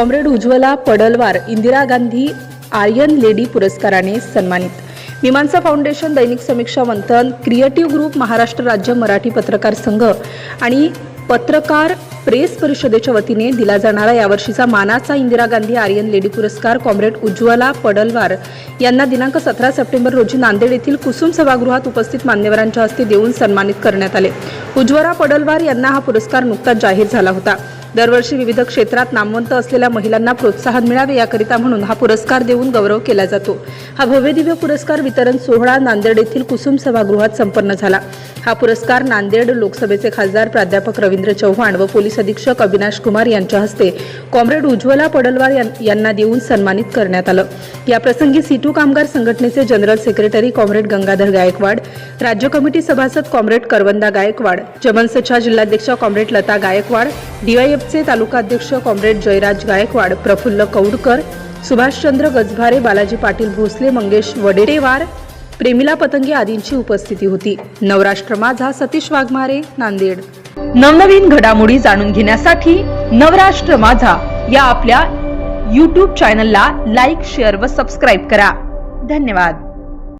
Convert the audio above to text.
Comrade Ujjwala Padalwar Indira Gandhi iron lady पुरस्काराने सन्मानित. Mimansa foundation Dainik Samiksha Manthan creative group Maharashtra राज्य मराठी पत्रकार संघ आणि पत्रकार प्रेस परिषदेच्या वतीने दिला जाणारा यावर्षीचा मानाचा इंदिरा गांधी आर्यन लेडी पुरस्कार कॉम्रेड उज्ज्वला पडलवार यांना दिनांक सतरा सप्टेंबर रोजी नांदेड येथील कुसुम सभागृहात उपस्थित मान्यवरांच्या हस्ते देऊन सन्मानित करण्यात आले. उज्ज्वला पडलवार यांना हा पुरस्कार नुकताच जाहीर झाला होता. दरवर्षी विविध क्षेत्रात नामवंत असलेल्या महिलांना प्रोत्साहन मिळावे याकरिता म्हणून हा पुरस्कार देऊन गौरव केला जातो. हा भव्यदिव्य पुरस्कार वितरण सोहळा नांदेड येथील कुसुम सभागृहात संपन्न झाला. हा पुरस्कार नांदेड लोकसभेचे खासदार प्राध्यापक रवींद्र चव्हाण व पोलीस अधीक्षक अविनाश कुमार यांच्या हस्ते कॉम्रेड उज्ज्वला पडलवार यां- यांना देऊन सन्मानित करण्यात आलं. याप्रसंगी सीटू कामगार संघटनेचे general secretary comrade Gangadhar Gaikwad राज्य कमिटी सभासद कॉम्रेड करवंदा गायकवाड जमनसच्या जिल्हाध्यक्ष कॉम्रेड लता गायकवाड डीवायएफचे तालुका अध्यक्ष कॉम्रेड जयराज गायकवाड प्रफुल्ल कौडकर सुभाषचंद्र गजभारे बालाजी पाटील भोसले मंगेश वडेरेवार प्रेमिला पतंगे आदींची उपस्थिती होती. नवराष्ट्र माझा सतीश वाघमारे नांदेड. नवनवीन घडामोडी जाणून घेण्यासाठी नवराष्ट्र माझा या आपल्या यूट्यूब चॅनलला लाईक शेअर व सबस्क्राईब करा. धन्यवाद.